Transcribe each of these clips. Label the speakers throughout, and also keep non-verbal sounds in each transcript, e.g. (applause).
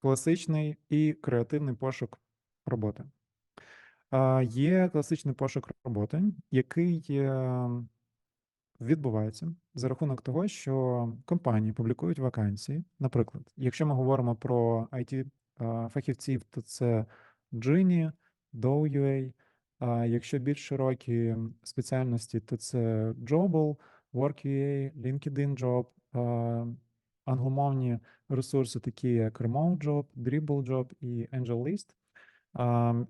Speaker 1: класичний і креативний пошук роботи. Є класичний пошук роботи, який е, відбувається за рахунок того, що компанії публікують вакансії. Наприклад, якщо ми говоримо про it фахівців, то це Gini, Dow.ua, а якщо більш широкі спеціальності, то це Jobble, Work.ua, LinkedIn Job, англомовні ресурси, такі як Remote Job, Dribble Job і AngelList.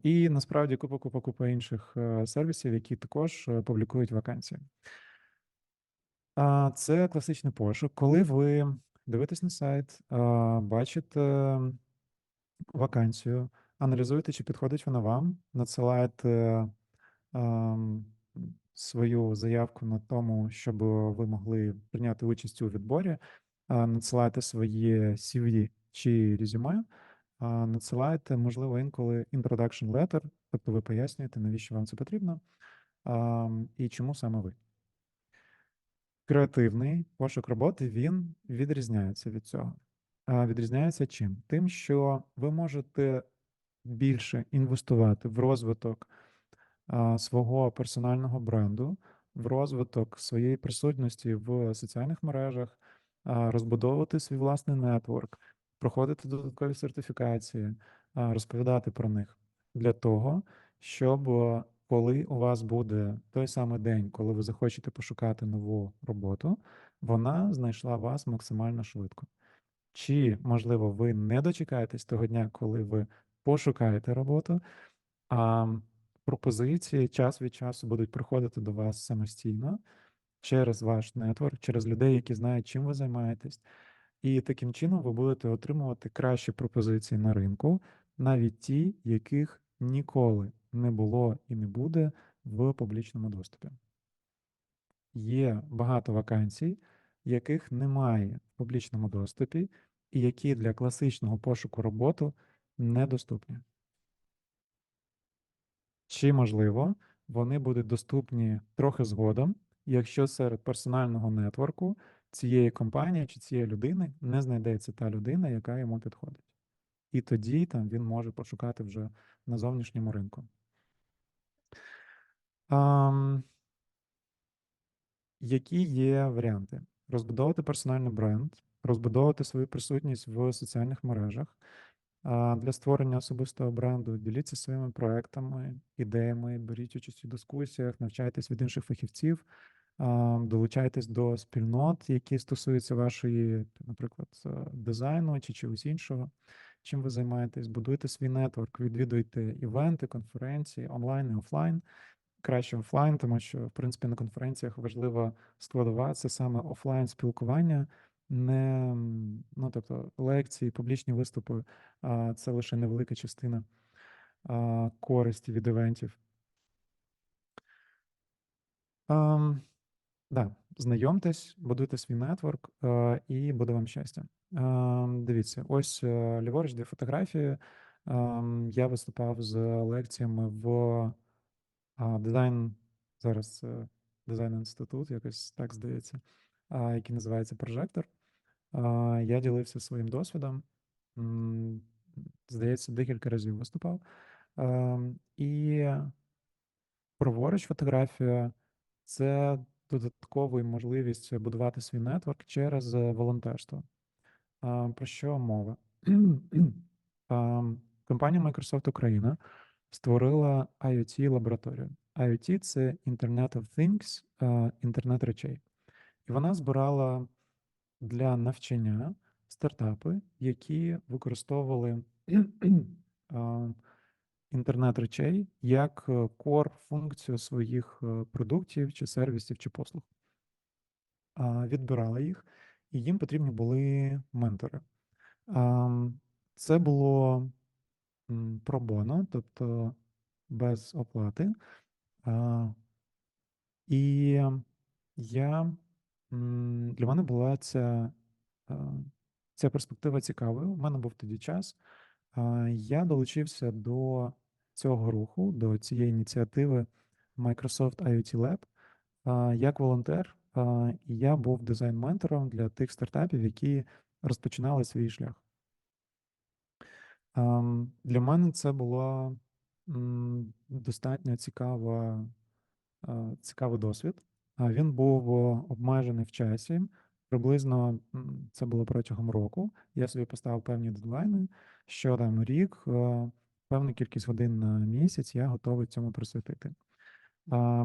Speaker 1: І насправді купа купа купа інших е, сервісів, які також е, публікують вакансії. Це класичний пошук. Коли ви дивитесь на сайт, бачите вакансію, аналізуєте, чи підходить вона вам, надсилаєте свою заявку на тому, щоб ви могли прийняти участь у відборі, надсилаєте своє CV чи резюме, надсилаєте, можливо, інколи introduction letter, тобто ви пояснюєте, навіщо вам це потрібно, і чому саме ви. Креативний пошук роботи він відрізняється від цього. Відрізняється чим? Тим, що ви можете більше інвестувати в розвиток свого персонального бренду, в розвиток своєї присутності в соціальних мережах, розбудовувати свій власний нетворк, проходити додаткові сертифікації, розповідати про них для того, щоб коли у вас буде той самий день, коли ви захочете пошукати нову роботу, вона знайшла вас максимально швидко. Чи, можливо, ви не дочекаєтесь того дня, коли ви пошукаєте роботу, а пропозиції час від часу будуть приходити до вас самостійно через ваш нетворк, через людей, які знають, чим ви займаєтесь. І таким чином ви будете отримувати кращі пропозиції на ринку, навіть ті, яких ніколи не було і не буде в публічному доступі. Є багато вакансій, яких немає в публічному доступі, і які для класичного пошуку роботи недоступні. Чи, можливо, вони будуть доступні трохи згодом, якщо серед персонального нетворку цієї компанії чи цієї людини не знайдеться та людина, яка йому підходить. І тоді там він може пошукати вже на зовнішньому ринку. Ам, Які є варіанти? Розбудовувати персональний бренд, розбудовувати свою присутність в соціальних мережах. Для створення особистого бренду діліться своїми проектами, ідеями, беріть участь у дискусіях, навчайтесь від інших фахівців, долучайтесь до спільнот, які стосуються вашої, наприклад, е, дизайну чи чогось іншого. Чим ви займаєтесь? Будуйте свій нетворк, відвідуйте івенти, конференції, онлайн і офлайн. Краще офлайн, тому що, в принципі, на конференціях важлива складова це саме офлайн спілкування, не ну, тобто лекції, публічні виступи, це лише невелика частина користі від івентів. Да, знайомтесь, будуйте свій нетворк, і буде вам щастя. Дивіться, ось е, ліворуч дві фотографії. Я виступав з лекціями в дизайн, зараз дизайн інститут, якось так здається, який називається Прожектор. Я ділився своїм досвідом. Здається, декілька разів виступав. Ем, І праворуч фотографія це додаткова можливість будувати свій нетворк через е, волонтерство. Про що мова? (clears throat) Компанія Microsoft Україна створила IoT лабораторію. IoT це Internet of Things, е, інтернет речей. І вона збирала для навчання стартапи, які використовували (clears throat) інтернет речей як е, кор функцію своїх е, продуктів чи сервісів чи послуг. Відбирала їх, і їм потрібні були ментори. Це було пробоно, тобто без оплати. І я для мене була ця, е, ця перспектива цікавою. У мене був тоді час. Я долучився до цього руху, до цієї ініціативи Microsoft IoT Lab як волонтер. Я був дизайн-ментором для тих стартапів, які розпочинали свій шлях. Для мене це була, достатньо цікава цікавий досвід. Він був обмежений в часі. Приблизно, це було протягом року. Я собі поставив певні дедлайни, що там рік, е, певну кількість годин на місяць я готовий цьому присвятити.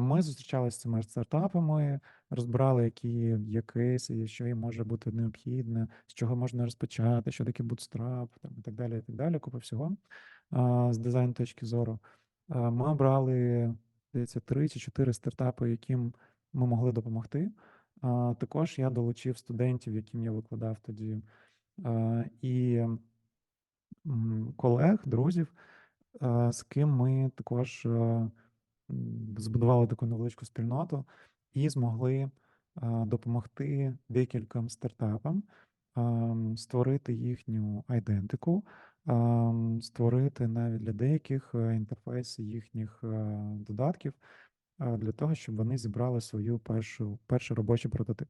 Speaker 1: Ми зустрічалися з цими стартапами, розбирали, які є кейси, що їм може бути необхідне, з чого можна розпочати, що таке bootstrap, там і так далі, і так далі, купа всього, з дизайн точки зору. Ми обрали, здається, 3 чи 4 стартапи, яким ми могли допомогти. Також я долучив студентів, яким я викладав тоді, і, колег, друзів, з ким ми також, збудували таку невеличку спільноту і змогли, допомогти декільком стартапам, створити їхню айдентику, створити навіть для деяких, е, інтерфейси їхніх, е, додатків, для того, щоб вони зібрали свою першу перший робочий прототип.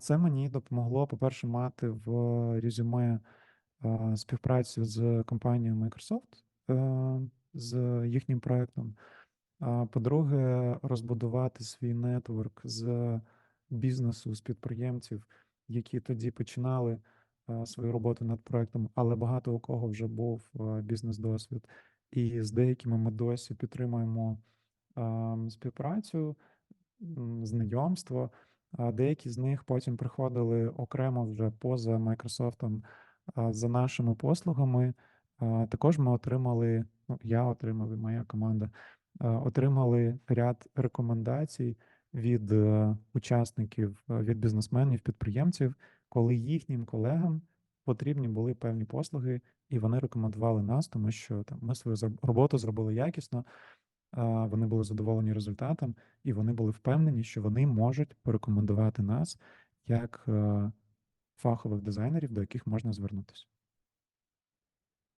Speaker 1: Це мені допомогло, по-перше, мати в резюме, співпрацю з компанією Microsoft, е, з їхнім проектом. А, по-друге, розбудувати свій нетворк з бізнесу, з підприємців, які тоді починали, свою роботу над проектом, але багато у кого вже був, бізнес-досвід. І з деякими ми досі підтримуємо, співпрацю, знайомство. Деякі з них потім приходили окремо вже поза "Майкрософтом", за нашими послугами. Також ми отримали, ну, я отримав і моя команда, отримали ряд рекомендацій від, е, учасників, е, від бізнесменів, підприємців, коли їхнім колегам потрібні були певні послуги, і вони рекомендували нас, тому що там ми свою роботу зробили якісно, вони були задоволені результатом, і вони були впевнені, що вони можуть порекомендувати нас як, е, фахових дизайнерів, до яких можна звернутись.